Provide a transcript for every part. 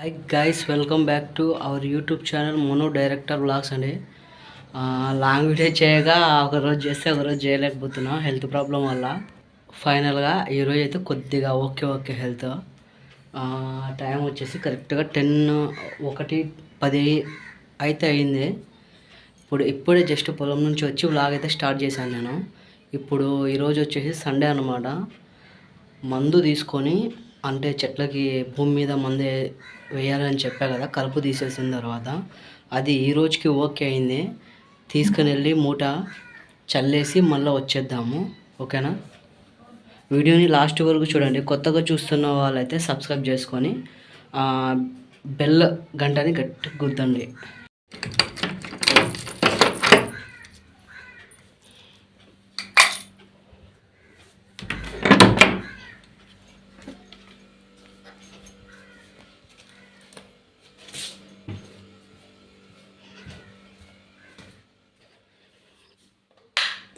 Hi guys welcome back to our YouTube channel mono director vlogs అండి. Long video చేయగా ఒకరోజు చేస్తే ఒకరోజు చేయలేకపోతున్నా హెల్త్ ప్రాబ్లం వల్ల. ఫైనల్గా ఈరోజు అయితే కొద్దిగా ఓకే ఓకే హెల్త్ టైం వచ్చేసి కరెక్ట్గా టెన్ ఒకటి పది అయితే అయింది. ఇప్పుడు ఇప్పుడే జస్ట్ పొలం నుంచి వచ్చి బ్లాగ్ అయితే స్టార్ట్ చేశాను నేను. ఇప్పుడు ఈరోజు వచ్చేసి సండే అనమాట మందు తీసుకొని అంటే చెట్లకి భూమి మీద మందే వేయాలని చెప్పా కదా కలుపు తీసేసిన తర్వాత అది ఈ రోజుకి ఓకే అయింది. తీసుకుని వెళ్ళి మూట చల్లేసి మళ్ళీ వచ్చేద్దాము. ఓకేనా? వీడియోని లాస్ట్ వరకు చూడండి. కొత్తగా చూస్తున్న వాళ్ళైతే సబ్స్క్రైబ్ చేసుకొని బెల్ గంటని గట్టి గుద్దండి.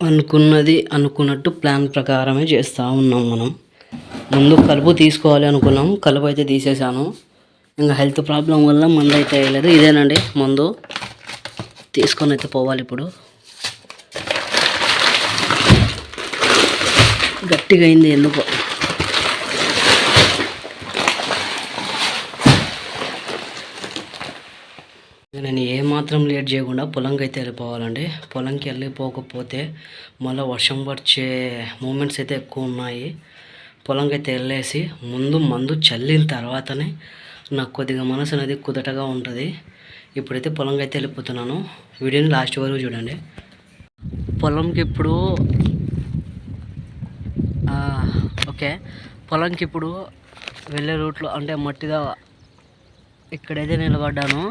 అనుకున్నది అనుకున్నట్టు ప్లాన్ ప్రకారమే చేస్తూ ఉన్నాం మనం. ముందు కలుపు తీసుకోవాలి అనుకున్నాం కలుపు అయితే తీసేసాను ఇంకా హెల్త్ ప్రాబ్లం వల్ల మందు అయితే వేయలేదు. ఇదేనండి మందు. తీసుకొని అయితే పోవాలి ఇప్పుడు. గట్టిగా అయింది ఎందుకో నేను ఏమాత్రం లేట్ చేయకుండా పొలంకి అయితే వెళ్ళిపోవాలండి. పొలంకి వెళ్ళిపోకపోతే మళ్ళీ వర్షం పడిచే మూమెంట్స్ అయితే ఎక్కువ ఉన్నాయి. పొలంకి అయితే వెళ్ళేసి ముందు మందు చల్లిన తర్వాతనే నాకు కొద్దిగా మనసు అనేది కుదటగా ఉంటుంది. ఇప్పుడైతే పొలంకి అయితే వెళ్ళిపోతున్నాను. వీడియోని లాస్ట్ వరకు చూడండి. పొలంకి ఇప్పుడు ఓకే. పొలంకి ఇప్పుడు వెళ్ళే రూట్లో అంటే మట్టిగా ఇక్కడైతే నిలబడ్డాను.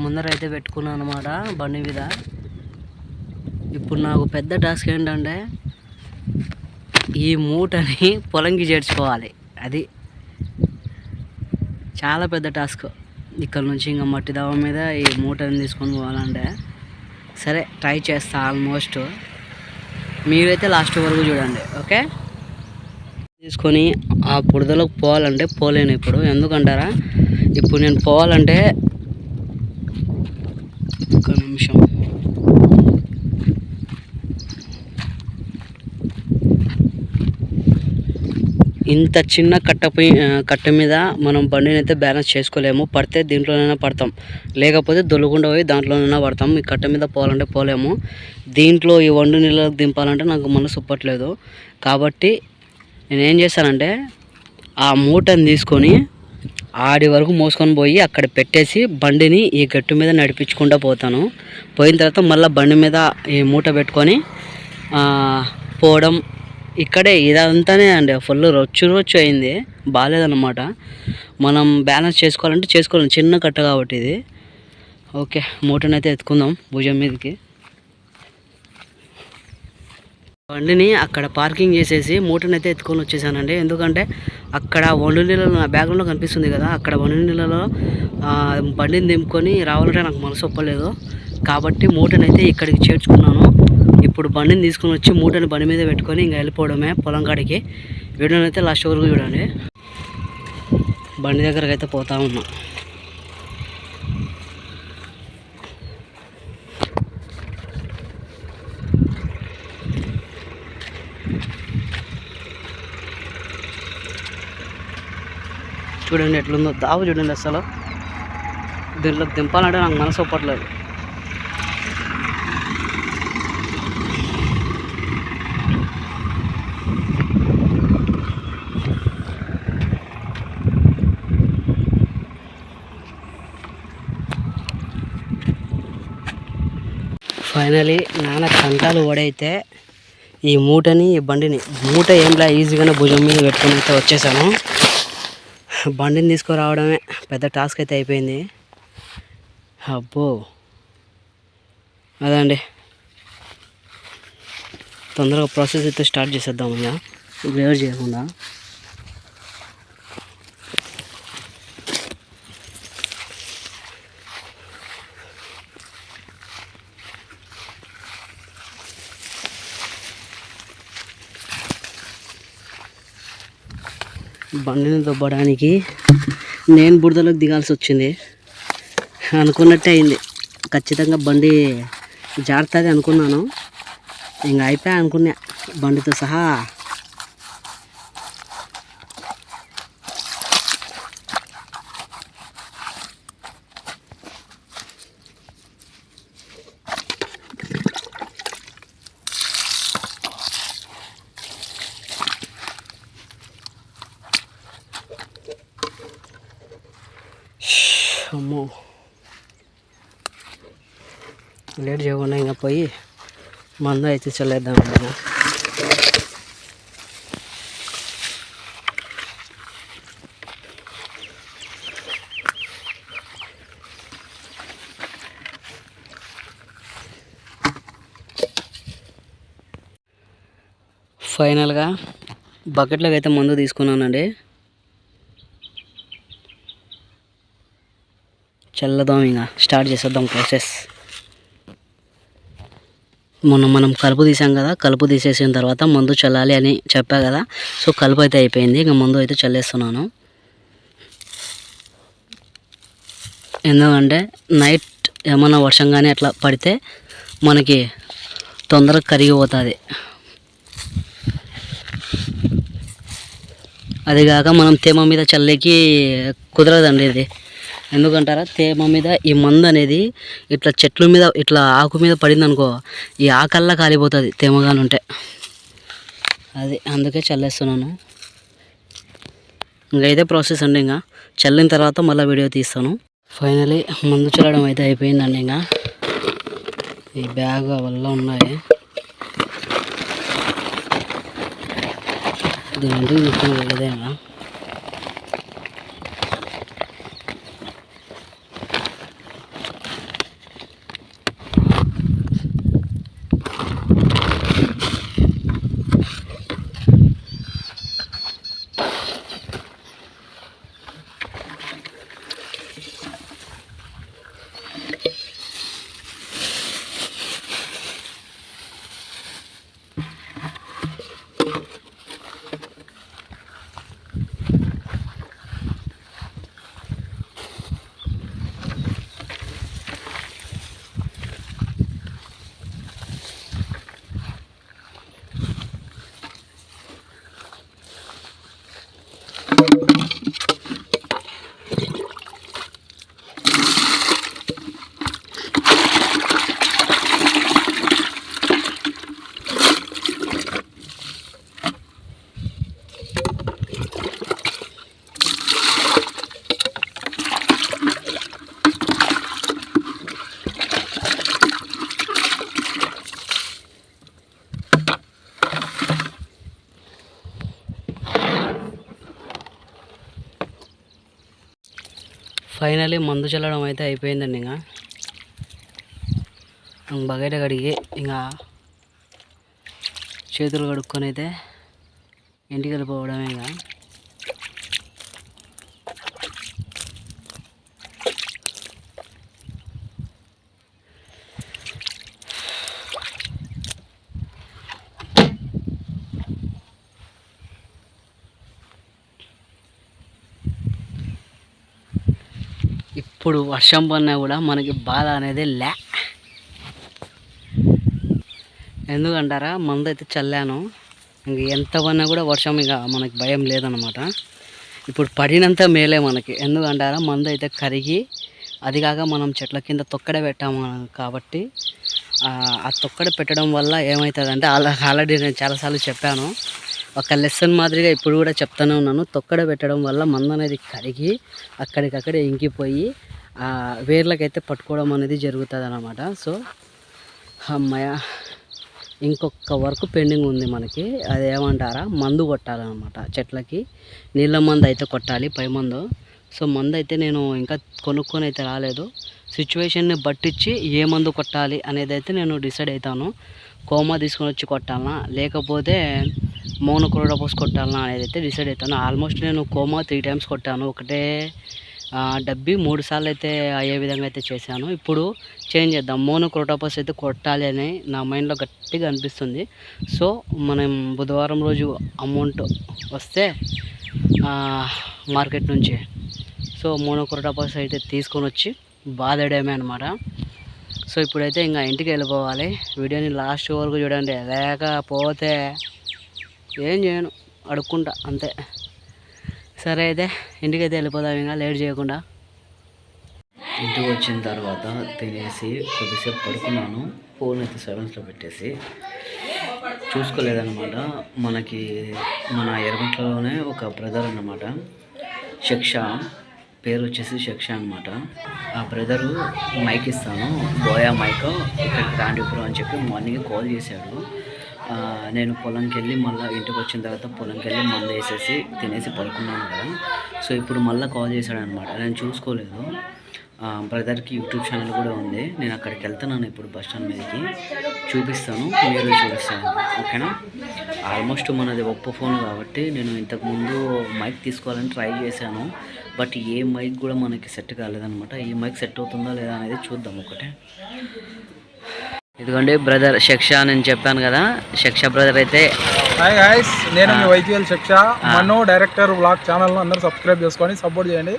ముందర అయితే పెట్టుకున్నాను అనమాట బండి మీద. ఇప్పుడు నాకు పెద్ద టాస్క్ ఏంటంటే ఈ మూటని పొలంకి చేర్చుకోవాలి. అది చాలా పెద్ద టాస్క్. ఇక్కడ నుంచి ఇంకా మట్టి దవ మీద ఈ మూటని తీసుకొని పోవాలంటే సరే ట్రై చేస్తా ఆల్మోస్ట్. మీరైతే లాస్ట్ వరకు చూడండి ఓకే? తీసుకొని ఆ బురదలోకి పోవాలంటే పోలేను ఇప్పుడు. ఎందుకంటారా? ఇప్పుడు నేను పోవాలంటే ఇంత చిన్న కట్టపై కట్ట మీద మనం బండిని అయితే బ్యాలెన్స్ చేసుకోలేము. పడితే దీంట్లోనైనా పడతాం. లేకపోతే దొల్లకుండా పోయి దాంట్లోనైనా పడతాం. ఈ కట్ట మీద పోవాలంటే పోలేము. దీంట్లో ఈ వండు నీళ్ళకి దింపాలంటే నాకు మనసు ఒప్పట్లేదు కాబట్టి నేనేం చేశానంటే ఆ మూటని తీసుకొని ఆడి వరకు మోసుకొని పోయి అక్కడ పెట్టేసి బండిని ఈ గట్టు మీద నడిపించుకుంటూ పోతాను. పోయిన తర్వాత మళ్ళీ బండి మీద ఈ మూట పెట్టుకొని పోవడం ఇక్కడే ఇదంతానే అండి ఫుల్ రొచ్చు రొచ్చు అయింది. బాగాలేదన్నమాట మనం బ్యాలెన్స్ చేసుకోవాలంటే చేసుకోలేం చిన్న కట్ట కాబట్టి ఇది. ఓకే మూటనైతే ఎత్తుకుందాం భుజం మీదకి. బండిని అక్కడ పార్కింగ్ చేసేసి మూటనైతే ఎత్తుకొని వచ్చేసానండి. ఎందుకంటే అక్కడ వండు నీళ్ళలో నా బ్యాగ్లో కనిపిస్తుంది కదా అక్కడ వండు నీళ్ళలో బండిని దింపుకొని రావాలంటే నాకు మనసు ఒప్పలేదు. కాబట్టి మూటనైతే ఇక్కడికి చేర్చుకున్నాను. ఇప్పుడు బండిని తీసుకొని వచ్చి మూటని బండి మీద పెట్టుకొని ఇంకా వెళ్ళిపోవడమే పొలం కాడికి. వీడియోని అయితే లాస్ట్ వరకు చూడండి బండి దగ్గరకు అయితే పోతా ఉన్నా. చూడండి ఎట్లుందో దావు చూడండి అసలు. దీంట్లో దింపాలంటే నాకు మనసు ఒప్పట్లేదు. ఫైనలీ నాన్న కంటాలు ఓడైతే ఈ మూటని ఈ బండిని. మూట ఏంలా ఈజీగానే భుజం మీద పెట్టుకుని అయితే వచ్చేసాను బండిని తీసుకురావడమే పెద్ద టాస్క్ అయితే అయిపోయింది. అబ్బో. అదండి. తొందరగా ప్రాసెస్ అయితే స్టార్ట్ చేసేద్దాం ఇంకా. వేరు చేయకుండా. బండిని దొబ్బడానికి నేను బురదలోకి దిగాల్సి వచ్చింది. అనుకున్నట్టే అయింది. ఖచ్చితంగా బండి జారుతుంది అనుకున్నాను. ఇంకా అయిపోయా అనుకున్నా. బండితో సహా అమ్మో. లేట్ చేయకుండా ఇంకా పోయి మందు అయితే చల్లేద్దాం అమ్మా. ఫైనల్గా బకెట్లోకి అయితే మందు తీసుకున్నానండి. చల్లదాం ఇంకా. స్టార్ట్ చేసేద్దాం ప్రాసెస్ మొన్న మనం కలుపు తీసాం కదా కలుపు తీసేసిన తర్వాత మందు చల్లాలి అని చెప్పా కదా. సో కలుపు అయితే అయిపోయింది. ఇంకా మందు అయితే చల్లేస్తున్నాను. ఎందుకంటే నైట్ ఏమైనా వర్షం కానీ అట్లా పడితే మనకి తొందరగా కరిగిపోతుంది. అదిగాక మనం తేమ మీద చల్లేకి కుదరదండి ఇది. ఎందుకంటారా? తేమ మీద ఈ మందు అనేది ఇట్లా చెట్ల మీద ఇట్లా ఆకు మీద పడింది అనుకో ఈ ఆకల్లా కాలిపోతుంది తేమగానే ఉంటే. అది అందుకే చల్లేస్తున్నాను. ఇంకైతే ప్రాసెస్ అండి ఇంకా. చల్లిన తర్వాత మళ్ళీ వీడియో తీస్తాను. ఫైనలీ మందు చల్లడం అయితే అయిపోయిందండి ఇంకా. ఈ బ్యాగ్ వల్ల ఉన్నాయి. దీని ఇంటికి తీసుకుని వెళ్ళదేమా ఫైనలీ మందు చల్లడం అయితే అయిపోయిందండి ఇంకా. బగైట కడిగి ఇంకా చేతులు కడుక్కొని అయితే ఇంటికి వెళ్ళిపోవడమే ఇంకా. ఇప్పుడు వర్షం పడినా కూడా మనకి బాధ అనేది లే. ఎందుకంటారా? మందు అయితే చల్లాను. ఇంక ఎంత పడినా కూడా వర్షం ఇక మనకి భయం లేదనమాట ఇప్పుడు పడినంత మేలే మనకి. ఎందుకంటారా? మందు అయితే కరిగి అది కాక మనం చెట్ల కింద తొక్కడే పెట్టాము కాబట్టి ఆ తొక్కడ పెట్టడం వల్ల ఏమవుతుందంటే అలా ఆల్రెడీ నేను చాలాసార్లు చెప్పాను. ఒక లెసన్ మాదిరిగా ఇప్పుడు కూడా చెప్తానే ఉన్నాను. తొక్కడ పెట్టడం వల్ల మందు అనేది కరిగి అక్కడికక్కడే ఇంకిపోయి ఆ వేర్లకైతే పట్టుకోవడం అనేది జరుగుతుంది అనమాట సో అమ్మాయ ఇంకొక వర్క్ పెండింగ్ ఉంది మనకి. అది ఏమంటారా? మందు కొట్టాలన్నమాట చెట్లకి. నీళ్ళ మందు అయితే కొట్టాలి పై మందు. సో మందు అయితే నేను ఇంకా కొనుక్కొని అయితే రాలేదు. సిచ్యువేషన్ని బట్టించి ఏ మందు కొట్టాలి అనేది అయితే నేను డిసైడ్ అవుతాను కోమా తీసుకొని వచ్చి కొట్టాలా? లేకపోతే మౌన క్రోడోపోస్ కొట్టాలన్నా అనేది అయితే డిసైడ్ అవుతాను ఆల్మోస్ట్ నేను కోమా త్రీ టైమ్స్ కొట్టాను. ఒకటే డబ్బి మూడు సార్లు అయితే అయ్యే విధంగా అయితే చేశాను. ఇప్పుడు చేంజ్ చేద్దాం. మోనో క్రోటోపస్ అయితే కొట్టాలి అని నా మైండ్లో గట్టిగా అనిపిస్తుంది. సో మనం బుధవారం రోజు అమౌంట్ వస్తే మార్కెట్ నుంచి. సో మోనోక్రోటాపస్ అయితే తీసుకొని వచ్చి బాధడమే అనమాట సో ఇప్పుడైతే ఇంకా ఇంటికి వెళ్ళిపోవాలి. వీడియోని లాస్ట్ వరకు చూడండి. లేకపోతే ఏం చేయను అడుక్కుంటా అంతే. సరే అయితే ఇంటికి అయితే వెళ్ళిపోదాం ఇంకా లేట్ చేయకుండా. ఇంటికి వచ్చిన తర్వాత తినేసి కొద్దిసేపు పడుకున్నాను. ఫోన్ అయితే సైలెన్స్లో పెట్టేసి. చూసుకోలేదన్నమాట. మనకి మన ఎర్రగుంట్లలోనే ఒక బ్రదర్ అన్నమాట. శిక్ష. పేరు వచ్చేసి శిక్ష అనమాట ఆ బ్రదరు మైక్ ఇస్తాను. బోయా మైక్ ఇక్కడికి రాండి బ్రో అని చెప్పి మార్నింగ్ కాల్ చేశాడు. నేను పొలంకి వెళ్ళి మళ్ళీ ఇంటికి వచ్చిన తర్వాత పొలంకి వెళ్ళి మందు వేసేసి తినేసి పడుకున్నాను కదా. సో ఇప్పుడు మళ్ళీ కాల్ చేశాడనమాట నేను చూసుకోలేదు. బ్రదర్కి యూట్యూబ్ ఛానల్ కూడా ఉంది. నేను అక్కడికి వెళ్తున్నాను ఇప్పుడు బస్ స్టాండ్ మీదకి. చూపిస్తాను. మీరు చూపిస్తాను. ఓకేనా? ఆల్మోస్ట్ మనది ఒప్పో ఫోన్ కాబట్టి నేను ఇంతకుముందు మైక్ తీసుకోవాలని ట్రై చేశాను. బట్ ఏ మైక్ కూడా మనకి సెట్ కాలేదనమాట ఈ మైక్ సెట్ అవుతుందా లేదా అనేది చూద్దాం. ఒకటే ఇదిగోండి బ్రదర్ శిక్ష నేను చెప్పాను కదా. శిక్ష బ్రదర్ అయితే హాయ్ గాయస్ నేను మీ వైద్యుల శిక్ష. మను డైరెక్టర్ బ్లాగ్ ఛానల్ అందరూ సబ్స్క్రైబ్ చేసుకొని సపోర్ట్ చేయండి.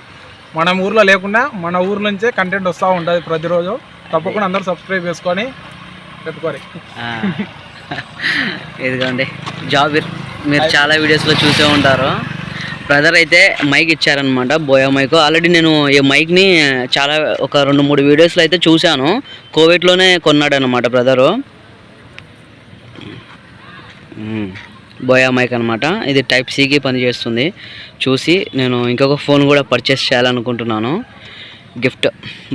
మన ఊర్లో లేకుండా మన ఊరు నుంచే కంటెంట్ వస్తూ ఉంటుంది ప్రతిరోజు. తప్పకుండా అందరూ సబ్స్క్రైబ్ చేసుకొని పెట్టుకోరి ఇదిగోండి జాబిర్ మీరు చాలా వీడియోస్లో చూసే ఉంటారు. బ్రదర్ అయితే మైక్ ఇచ్చారనమాట బోయా మైక్ ఆల్రెడీ నేను ఈ మైక్ని చాలా ఒక రెండు మూడు వీడియోస్లో అయితే చూశాను. కోవిడ్లోనే కొన్నాడు అనమాట బ్రదరు బోయా మైక్ అనమాట ఇది టైప్ సికి పనిచేస్తుంది. చూసి నేను ఇంకొక ఫోన్ కూడా పర్చేస్ చేయాలనుకుంటున్నాను. గిఫ్ట్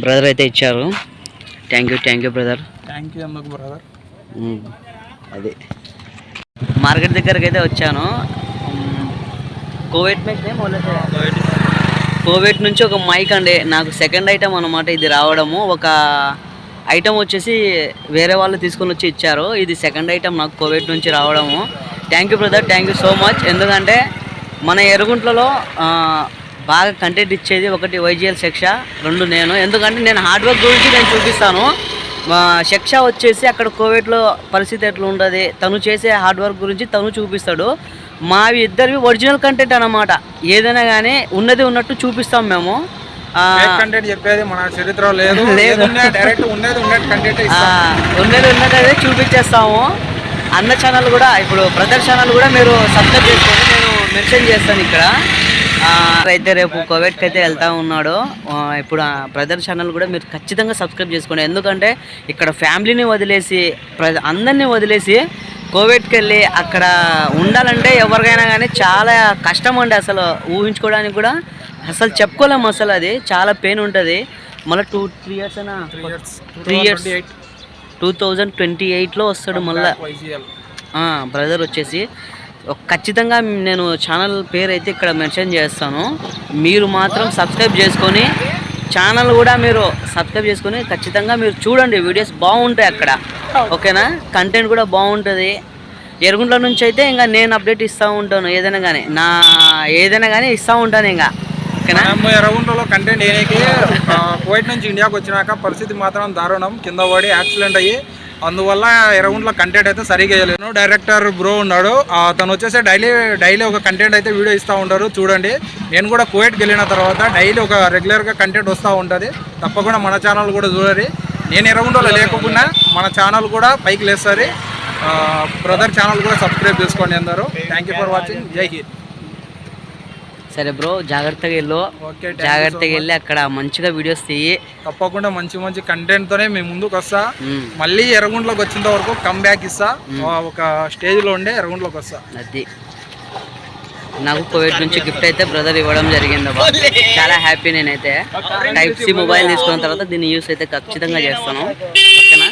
బ్రదర్ అయితే ఇచ్చారు. Thank you thank you brother thank you brother. అది. మార్కెట్ దగ్గరికి అయితే వచ్చాను. కోవిడ్ కోవిడ్ నుంచి ఒక మైక్ అండి. నాకు సెకండ్ ఐటమ్ అనమాట ఇది రావడము. ఒక ఐటమ్ వచ్చేసి వేరే వాళ్ళు తీసుకొని వచ్చి ఇచ్చారు. ఇది సెకండ్ ఐటమ్ నాకు కోవిడ్ నుంచి రావడము. Thank you brother thank you so much ఎందుకంటే మన ఎరుగుంట్లలో బాగా కంటెంట్ ఇచ్చేది ఒకటి వైజిఎల్ శిక్ష రెండు నేను. ఎందుకంటే నేను హార్డ్ వర్క్ గురించి నేను చూపిస్తాను. శిక్ష వచ్చేసి అక్కడ కోవిడ్లో పరిస్థితి ఎట్లా ఉంటుంది తను చేసే హార్డ్ వర్క్ గురించి తను చూపిస్తాడు. మావి ఇద్దరివి ఒరిజినల్ కంటెంట్ అన్నమాట. ఏదైనా కానీ ఉన్నది ఉన్నట్టు చూపిస్తాం మేము. ఆ, కంటెంట్ చెప్పేది మన చరిత్ర లేదు. లేదు. డైరెక్ట్ ఉన్నది ఉన్నట్టు కంటెంట్ ఉన్నది చూపించేస్తాము. అన్న ఛానల్ కూడా ఇప్పుడు బ్రదర్ ఛానల్ కూడా మీరు సబ్స్క్రైబ్ చేసుకోండి. నేను మెన్షన్ చేస్తాను ఇక్కడ. అయితే రేపు కోవిడ్కి అయితే వెళ్తా ఉన్నాడు. ఇప్పుడు ఆ బ్రదర్ ఛానల్ కూడా మీరు ఖచ్చితంగా సబ్స్క్రైబ్ చేసుకోండి. ఎందుకంటే ఇక్కడ ఫ్యామిలీని వదిలేసి ప్ర- అందరినీ వదిలేసి కోవిడ్కి వెళ్ళి అక్కడ ఉండాలంటే ఎవరికైనా కానీ చాలా కష్టం అండి అసలు ఊహించుకోవడానికి కూడా. అసలు చెప్పుకోలేము అసలు అది. చాలా పెయిన్ ఉంటుంది. మళ్ళీ టూ త్రీ ఇయర్స్ అయినా three years. Two thousand twenty ఎయిట్లో వస్తాడు మళ్ళా. బ్రదర్ వచ్చేసి. ఖచ్చితంగా నేను ఛానల్ పేరు అయితే ఇక్కడ మెన్షన్ చేస్తాను. మీరు మాత్రం సబ్స్క్రైబ్ చేసుకొని ఛానల్ కూడా మీరు సబ్స్క్రైబ్ చేసుకొని ఖచ్చితంగా మీరు చూడండి వీడియోస్ బాగుంటాయి అక్కడ. ఓకేనా? కంటెంట్ కూడా బాగుంటుంది. ఎరుగుంట్ల నుంచి అయితే ఇంకా నేను అప్డేట్ ఇస్తూ ఉంటాను ఏదైనా కానీ. నా ఏదైనా కానీ ఇస్తూ ఉంటాను ఇంకా. ఓకేనా? కంటెంట్ ఏనికి కువైట్ నుంచి ఇండియాకి వచ్చినాక పరిస్థితి మాత్రం దారుణం. కింద పడి యాక్సిడెంట్ అయ్యి అందువల్ల ఎర్రగుంటలో కంటెంట్ అయితే సరిగా వేయలేను డైరెక్టర్ బ్రో ఉన్నాడు. తను వచ్చేసి డైలీ డైలీ ఒక కంటెంట్ అయితే వీడియో ఇస్తూ ఉంటారు. చూడండి. నేను కూడా కువైట్కి వెళ్ళిన తర్వాత డైలీ ఒక రెగ్యులర్గా కంటెంట్ వస్తూ ఉంటుంది. తప్పకుండా మన ఛానల్ కూడా చూడండి. నేను ఎర్రగుంటలో లేకపోయినా మన ఛానల్ కూడా పైకి లేస్తుంది బ్రదర్ ఛానల్ కూడా సబ్స్క్రైబ్ చేసుకోండి అందరూ. థ్యాంక్ యూ ఫర్ వాచింగ్ జై హింద్ సరే బ్రో జాగ్రత్తగా వెళ్ళు. జాగ్రత్తగా వెళ్ళి అక్కడ మంచిగా వీడియోస్ తీయి. తప్పకుండా మంచి మంచి కంటెంట్ తోనే మేము ముందుకు వస్తా. మళ్ళీ ఎర్రగుంట్లోకి వచ్చేంత వరకు కమ్ బ్యాక్ ఇస్తా. ఒక స్టేజ్లో ఉండే ఎర్రగుంట్లోకి వస్తా. అది. నాకు కోవిడ్ నుంచి గిఫ్ట్ అయితే బ్రదర్ ఇవ్వడం జరిగింది. చాలా హ్యాపీ నేనైతే. టైప్ సి మొబైల్ తీసుకున్న తర్వాత దీన్ని యూస్ అయితే ఖచ్చితంగా చేస్తాను. ఓకేనా?